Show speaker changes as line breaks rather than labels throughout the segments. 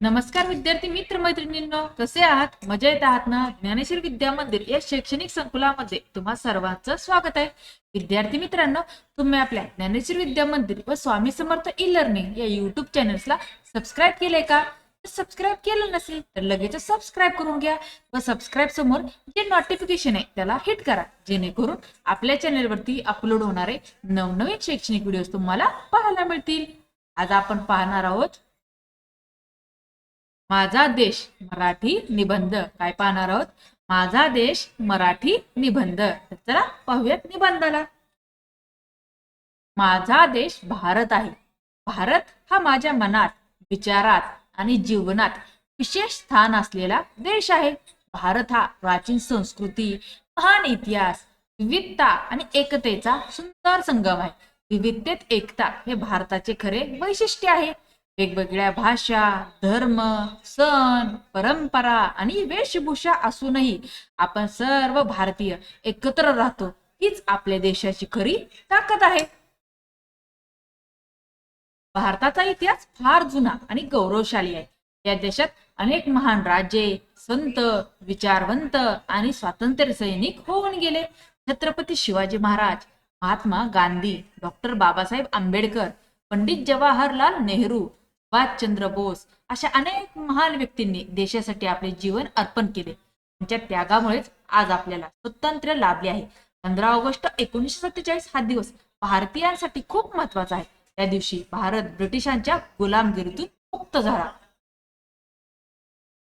नमस्कार विद्यार्थी मित्र मैत्रिणींनो कसे आहात? मजेत आहात ना? ज्ञानेश्वर विद्या मंदिर या शैक्षणिक संकुलामध्ये तुम्हा सर्वांचं स्वागत आहे. विद्यार्थी मित्रांनो तुम्ही आपल्या ज्ञानेश्वर विद्या मंदिर व स्वामी समर्थ ई लर्निंग या युट्यूब चॅनल्सला सबस्क्राईब केले का? सबस्क्राईब केलं नसेल तर लगेच सबस्क्राईब करून घ्या व सबस्क्राईब समोर जे नोटिफिकेशन आहे त्याला हिट करा. जेणेकरून आपल्या चॅनलवरती अपलोड होणारे नवनवीन शैक्षणिक व्हिडिओ तुम्हाला पाहायला मिळतील. आज आपण पाहणार आहोत माझा देश मराठी निबंध. काय पाहणार आहोत? माझा देश मराठी निबंध. तर चला पाहूयात निबंधाला. माझा देश भारत आहे. भारत हा माझ्या मनात विचारात आणि जीवनात विशेष स्थान असलेला देश आहे. भारत हा प्राचीन संस्कृती महान इतिहास विविधता आणि एकतेचा सुंदर संगम आहे. विविधतेत एकता हे भारताचे खरे वैशिष्ट्य आहे. वेगवेगळ्या भाषा धर्म सण परंपरा आणि वेशभूषा असूनही आपण सर्व भारतीय एकत्र राहतो हीच आपल्या देशाची खरी ताकद आहे. भारताचा इतिहास फार जुना आणि गौरवशाली आहे. या देशात अनेक महान राजे संत विचारवंत आणि स्वातंत्र्य सैनिक होऊन गेले. छत्रपती शिवाजी महाराज महात्मा गांधी डॉक्टर बाबासाहेब आंबेडकर पंडित जवाहरलाल नेहरू सुभाषचंद्र बोस अशा अनेक महान व्यक्तींनी देशासाठी आपले जीवन अर्पण केले. त्यांच्या त्यागामुळेच आज आपल्याला स्वतंत्र लाभले आहे. पंधरा ऑगस्ट एकोणीसशे सत्तेचाळीस हा दिवस भारतीयांसाठी खूप महत्त्वाचा आहे. त्या दिवशी भारत ब्रिटिशांच्या गुलामगिरीतून मुक्त झाला.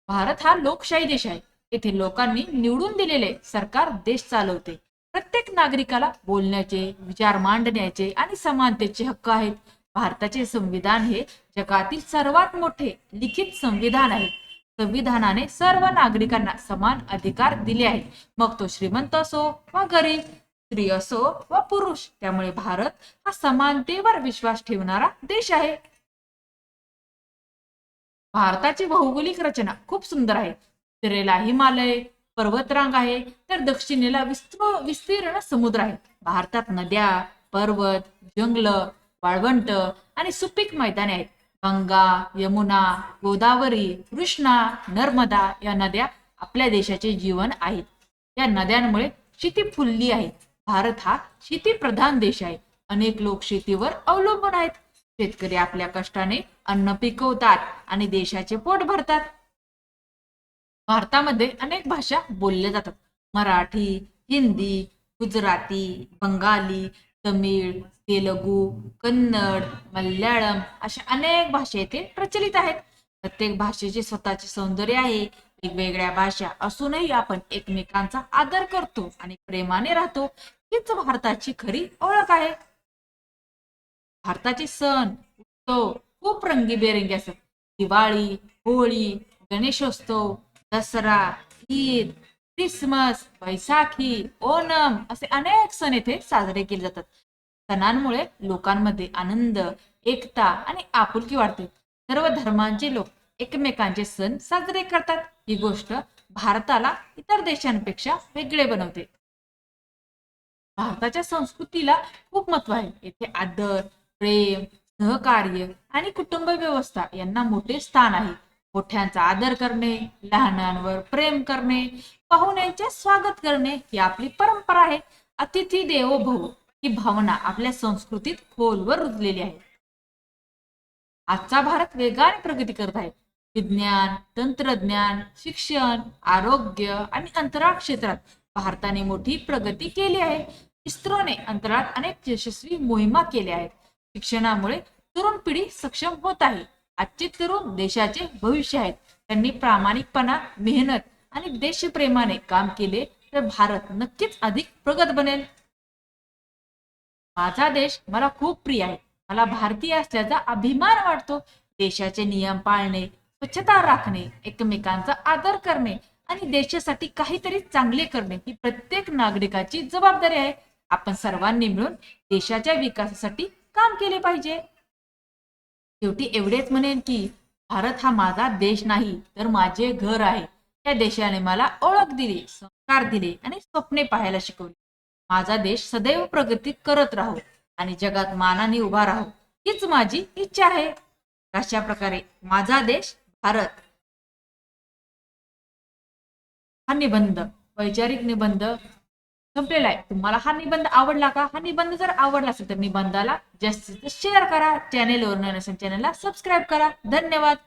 भारत हा लोकशाही देश आहे. येथे लोकांनी निवडून दिलेले सरकार देश चालवते. प्रत्येक नागरिकाला बोलण्याचे विचार मांडण्याचे आणि समानतेचे हक्क आहेत. भारताचे संविधान हे जगातील सर्वात मोठे लिखित संविधान आहे. संविधानाने सर्व नागरिकांना समान अधिकार दिले आहेत. मग तो श्रीमंत असो वा गरीब स्त्री असो वा पुरुष त्यामुळे भारत हा समानतेवर विश्वास ठेवणारा देश आहे. भारताची भौगोलिक रचना खूप सुंदर आहे. उत्तरेला हिमालय पर्वतरांग आहे तर दक्षिणेला विस्तीर्ण समुद्र आहे. भारतात नद्या पर्वत जंगल वाळवंट आणि सुपीक मैदाने आहेत. गंगा यमुना गोदावरी कृष्णा नर्मदा या नद्या आपल्या देशाचे जीवन आहेत. या नद्यांमुळे शेती फुलली आहे. भारत हा शेतीप्रधान देश आहे. अनेक लोक शेतीवर अवलंबून आहेत. शेतकरी आपल्या कष्टाने अन्न पिकवतात आणि देशाचे पोट भरतात. भारतामध्ये अनेक भाषा बोलल्या जातात. मराठी हिंदी गुजराती बंगाली तमिळ तेलगू कन्नड मल्याळम अशा अनेक भाषा येथे प्रचलित आहेत. प्रत्येक भाषेचे स्वतःचे सौंदर्य आहे. वेगवेगळ्या भाषा असूनही आपण एकमेकांचा आदर करतो आणि प्रेमाने राहतो. हीच भारताची खरी ओळख आहे. भारताचे सण उत्सव खूप रंगीबेरंगी असतात. दिवाळी होळी गणेशोत्सव दसरा ईद क्रिसमस बैसाखी ओणम असे अनेक सण येथे साजरे केले जातात. सणांमुळे लोकांमध्ये आनंद एकता आणि आपुलकी वाढते. सर्व धर्मांचे लोक एकमेकांचे सण साजरे करतात. ही गोष्ट भारताला इतर देशांपेक्षा वेगळे बनवते. भारताच्या संस्कृतीला खूप महत्त्व आहे. येथे आदर प्रेम सहकार्य आणि कुटुंब व्यवस्था यांना मोठे स्थान आहे. मोठ्यांचा आदर करणे लहानांवर प्रेम करणे पाहुण्यांचे स्वागत करणे ही आपली परंपरा आहे. अतिथी देवो भव. ही भावना आपल्या संस्कृतीत खोलवर रुजलेली आहे. आजचा भारत वेगाने प्रगती करत आहे. विज्ञान तंत्रज्ञान शिक्षण आरोग्य आणि अंतराळ क्षेत्रात भारताने मोठी प्रगती केली आहे. इस्रोने अंतराळात अनेक यशस्वी मोहिमा केल्या आहेत. शिक्षणामुळे तरुण पिढी सक्षम होत आहे. आजचे तरुण देशाचे भविष्य आहेत. त्यांनी प्रामाणिकपणा मेहनत आणि देशप्रेमाने काम केले तर भारत नक्कीच अधिक प्रगत बनेल. माझा देश मला खूप प्रिय आहे. मला भारतीय असल्याचा अभिमान वाटतो. देशाचे नियम पाळणे स्वच्छता राखणे एकमेकांचा आदर करणे आणि देशासाठी काहीतरी चांगले करणे ही प्रत्येक नागरिकाची जबाबदारी आहे. आपण सर्वांनी मिळून देशाच्या विकासासाठी काम केले पाहिजे. शेवटी एवढेच म्हणेन की भारत हा माझा देश नाही तर माझे घर आहे. या देशाने मला ओळख दिली संस्कार दिले आणि स्वप्ने पाहायला शिकवली. माझा देश सदैव प्रगती करत राहो आणि जगात मानाने उभा राहो. हीच माझी इच्छा आहे. अशा प्रकारे माझा देश भारत. हा निबंध वैचारिक निबंध संपलेला आहे. तुम्हाला हा निबंध आवडला का? हा निबंध जर आवडला असेल तर निबंधाला जास्तीत जास्त शेअर करा. चॅनेलवर नसेल चॅनेलला सबस्क्राईब करा. धन्यवाद.